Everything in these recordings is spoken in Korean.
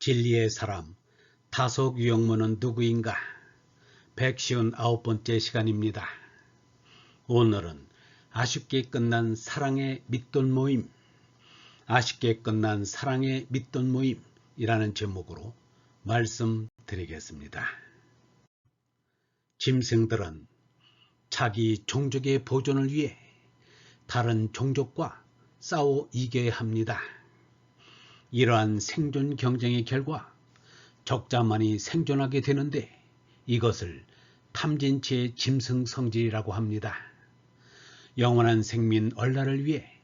진리의 사람 다속 유영문은 누구인가? 159번째 시간입니다. 오늘은 아쉽게 끝난 사랑의 밑돈 모임, 아쉽게 끝난 사랑의 밑돈 모임이라는 제목으로 말씀드리겠습니다. 짐승들은 자기 종족의 보존을 위해 다른 종족과 싸워 이겨야 합니다. 이러한 생존 경쟁의 결과 적자만이 생존하게 되는데 이것을 탐진치의 짐승 성질이라고 합니다. 영원한 생민 얼라를 위해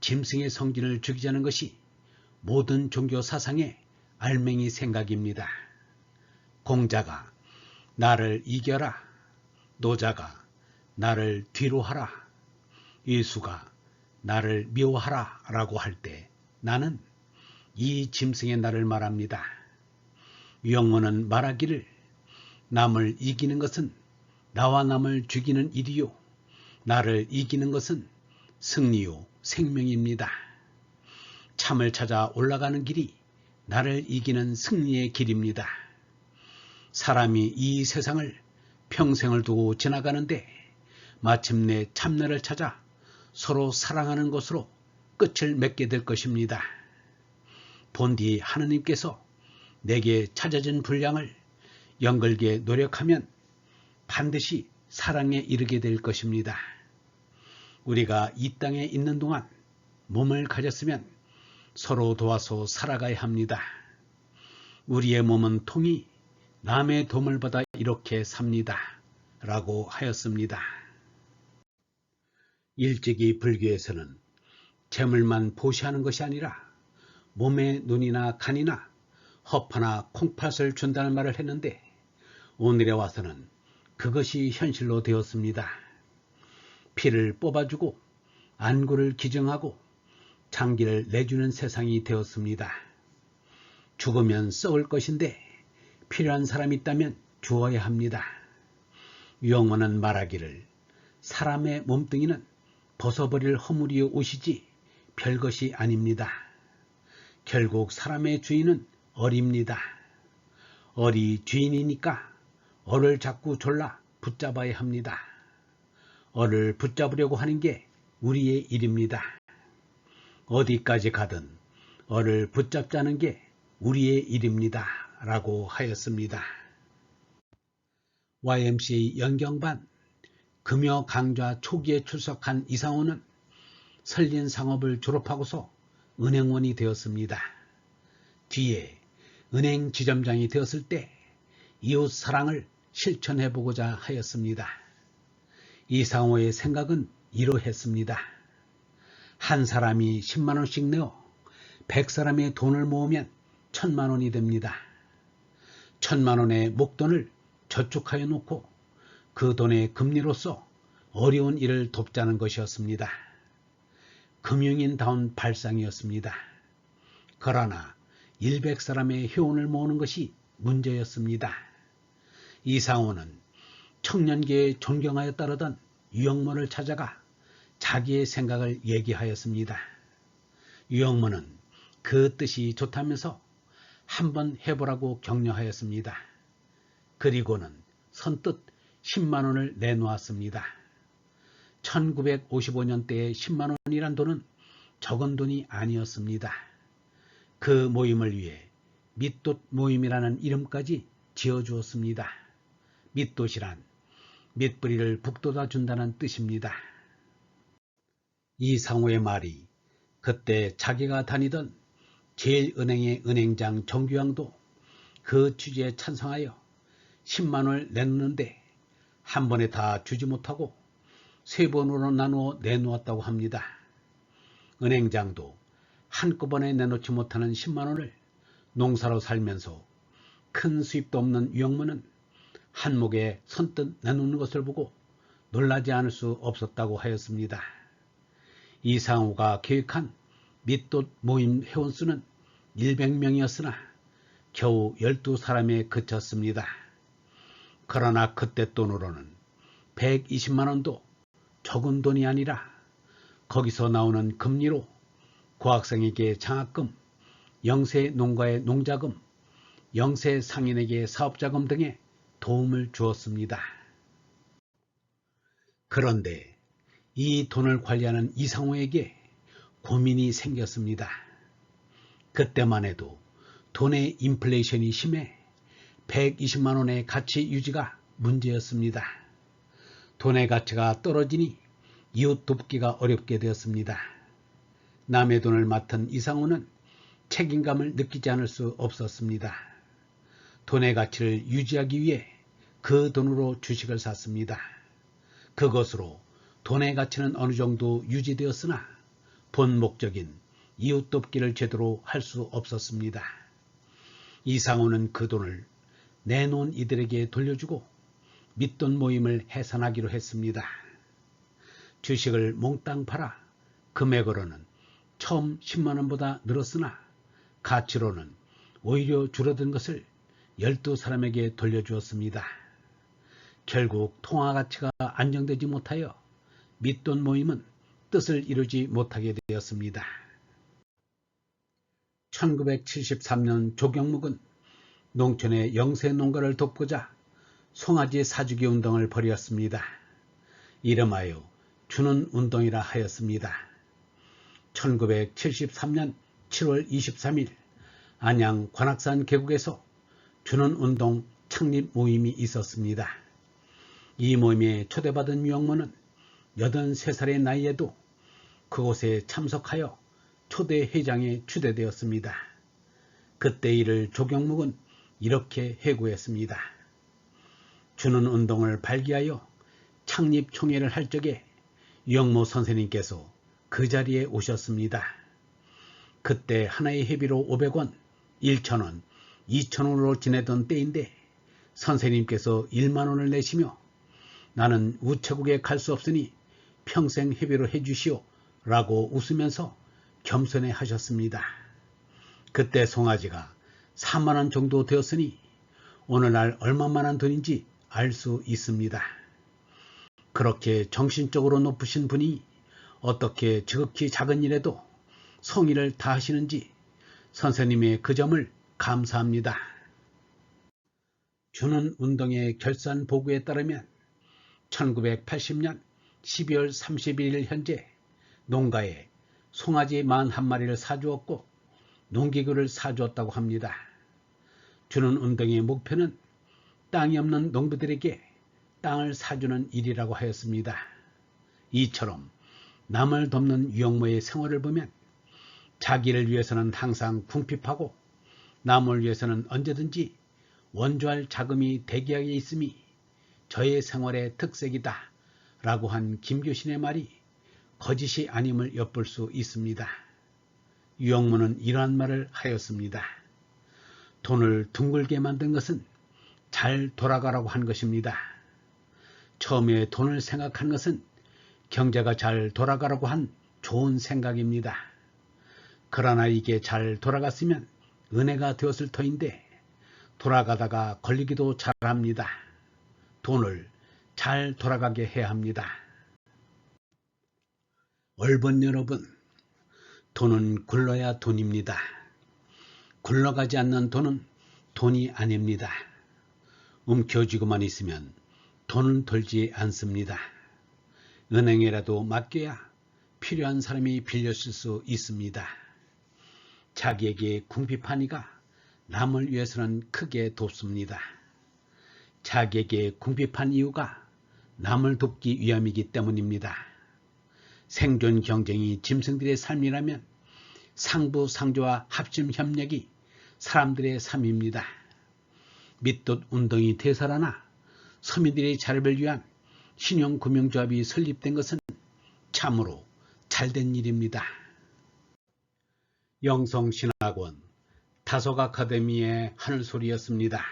짐승의 성질을 죽이자는 것이 모든 종교 사상의 알맹이 생각입니다. 공자가 나를 이겨라, 노자가 나를 뒤로 하라, 예수가 나를 미워하라 라고 할 때 나는 이 짐승의 나를 말합니다. 영어는 말하기를 남을 이기는 것은 나와 남을 죽이는 일이요. 나를 이기는 것은 승리요 생명입니다. 참을 찾아 올라가는 길이 나를 이기는 승리의 길입니다. 사람이 이 세상을 평생을 두고 지나가는데 마침내 참나를 찾아 서로 사랑하는 것으로 끝을 맺게 될 것입니다. 본디 하느님께서 내게 찾아진 분량을 연결게 노력하면 반드시 사랑에 이르게 될 것입니다. 우리가 이 땅에 있는 동안 몸을 가졌으면 서로 도와서 살아가야 합니다. 우리의 몸은 통이 남의 도움을 받아 이렇게 삽니다. 라고 하였습니다. 일찍이 불교에서는 재물만 보시하는 것이 아니라 몸에 눈이나 간이나 허파나 콩팥을 준다는 말을 했는데 오늘에 와서는 그것이 현실로 되었습니다. 피를 뽑아주고 안구를 기증하고 장기를 내주는 세상이 되었습니다. 죽으면 썩을 것인데 필요한 사람이 있다면 주어야 합니다. 영원은 말하기를 사람의 몸뚱이는 벗어버릴 허물이요 옷이지 별것이 아닙니다. 결국 사람의 주인은 어립니다. 어리 주인이니까 어를 자꾸 졸라 붙잡아야 합니다. 어를 붙잡으려고 하는 게 우리의 일입니다. 어디까지 가든 어를 붙잡자는 게 우리의 일입니다. 라고 하였습니다. YMCA 연경반 금요 강좌 초기에 출석한 이상호는 설린 상업을 졸업하고서 은행원이 되었습니다. 뒤에 은행 지점장이 되었을 때 이웃 사랑을 실천해 보고자 하였습니다. 이상호의 생각은 이러했습니다. 한 사람이 10만원씩 내어 100사람의 돈을 모으면 천만원이 됩니다. 천만원의 목돈을 저축하여 놓고 그 돈의 금리로서 어려운 일을 돕자는 것이었습니다. 금융인다운 발상이었습니다. 그러나 100사람의 효원을 모으는 것이 문제였습니다. 이상호는 청년계에 존경하여 따르던 유영문을 찾아가 자기의 생각을 얘기하였습니다. 유영문은 그 뜻이 좋다면서 한번 해보라고 격려하였습니다. 그리고는 선뜻 10만원을 내놓았습니다. 1955년대에 10만 원이란 돈은 적은 돈이 아니었습니다. 그 모임을 위해 밑돛 모임이라는 이름까지 지어주었습니다. 밑돛이란 밑뿌리를 북돋아 준다는 뜻입니다. 이상호의 말이 그때 자기가 다니던 제일은행의 은행장 정규양도 그 취지에 찬성하여 10만원을 내놓는데 한 번에 다 주지 못하고 세 번으로 나누어 내놓았다고 합니다. 은행장도 한꺼번에 내놓지 못하는 10만원을 농사로 살면서 큰 수입도 없는 유영문은 한목에 선뜻 내놓는 것을 보고 놀라지 않을 수 없었다고 하였습니다. 이상호가 계획한 밑돛 모임 회원수는 100명이었으나 겨우 12사람에 그쳤습니다. 그러나 그때 돈으로는 120만원도 적은 돈이 아니라 거기서 나오는 금리로 고학생에게 장학금, 영세 농가의 농자금, 영세 상인에게 사업자금 등에 도움을 주었습니다. 그런데 이 돈을 관리하는 이상호에게 고민이 생겼습니다. 그때만 해도 돈의 인플레이션이 심해 120만 원의 가치 유지가 문제였습니다. 돈의 가치가 떨어지니 이웃 돕기가 어렵게 되었습니다. 남의 돈을 맡은 이상호는 책임감을 느끼지 않을 수 없었습니다. 돈의 가치를 유지하기 위해 그 돈으로 주식을 샀습니다. 그것으로 돈의 가치는 어느 정도 유지되었으나 본 목적인 이웃 돕기를 제대로 할 수 없었습니다. 이상호는 그 돈을 내놓은 이들에게 돌려주고 밑돈 모임을 해산하기로 했습니다. 주식을 몽땅 팔아 금액으로는 처음 10만원보다 늘었으나 가치로는 오히려 줄어든 것을 12사람에게 돌려주었습니다. 결국 통화 가치가 안정되지 못하여 밑돈 모임은 뜻을 이루지 못하게 되었습니다. 1973년 조경묵은 농촌의 영세 농가를 돕고자 송아지 사주기 운동을 벌였습니다. 이름하여 주는 운동이라 하였습니다. 1973년 7월 23일 안양 관악산 계곡에서 주는 운동 창립 모임이 있었습니다. 이 모임에 초대받은 유영모는 83살의 나이에도 그곳에 참석하여 초대 회장에 추대되었습니다. 그때 이를 조경묵은 이렇게 회고했습니다. 주는 운동을 발기하여 창립 총회를 할 적에 유영모 선생님께서 그 자리에 오셨습니다. 그때 하나의 회비로 500원, 1,000원, 2,000원으로 지내던 때인데 선생님께서 1만원을 내시며 나는 우체국에 갈 수 없으니 평생 회비로 해주시오 라고 웃으면서 겸손해 하셨습니다. 그때 송아지가 3만원 정도 되었으니 오늘날 얼마만한 돈인지 알 수 있습니다. 그렇게 정신적으로 높으신 분이 어떻게 지극히 작은 일에도 성의를 다하시는지 선생님의 그 점을 감사합니다. 주는 운동의 결산 보고에 따르면 1980년 12월 31일 현재 농가에 송아지 41마리를 사주었고 농기구를 사주었다고 합니다. 주는 운동의 목표는 땅이 없는 농부들에게 땅을 사주는 일이라고 하였습니다. 이처럼 남을 돕는 유영모의 생활을 보면 자기를 위해서는 항상 궁핍하고 남을 위해서는 언제든지 원조할 자금이 대기하게 있음이 저의 생활의 특색이다 라고 한 김교신의 말이 거짓이 아님을 엿볼 수 있습니다. 유영모는 이러한 말을 하였습니다. 돈을 둥글게 만든 것은 잘 돌아가라고 한 것입니다. 처음에 돈을 생각한 것은 경제가 잘 돌아가라고 한 좋은 생각입니다. 그러나 이게 잘 돌아갔으면 은혜가 되었을 터인데 돌아가다가 걸리기도 잘합니다. 돈을 잘 돌아가게 해야 합니다. 얼번 여러분, 돈은 굴러야 돈입니다. 굴러가지 않는 돈은 돈이 아닙니다. 움켜쥐고만 있으면 돈은 돌지 않습니다. 은행에라도 맡겨야 필요한 사람이 빌렸을 수 있습니다. 자기에게 궁핍하니가 남을 위해서는 크게 돕습니다. 자기에게 궁핍한 이유가 남을 돕기 위함이기 때문입니다. 생존 경쟁이 짐승들의 삶이라면 상부 상조와 합심 협력이 사람들의 삶입니다. 밑돈 운동이 되살아나 서민들의 자립을 위한 신용금융조합이 설립된 것은 참으로 잘된 일입니다. 영성신학원 다속 아카데미의 하늘소리였습니다.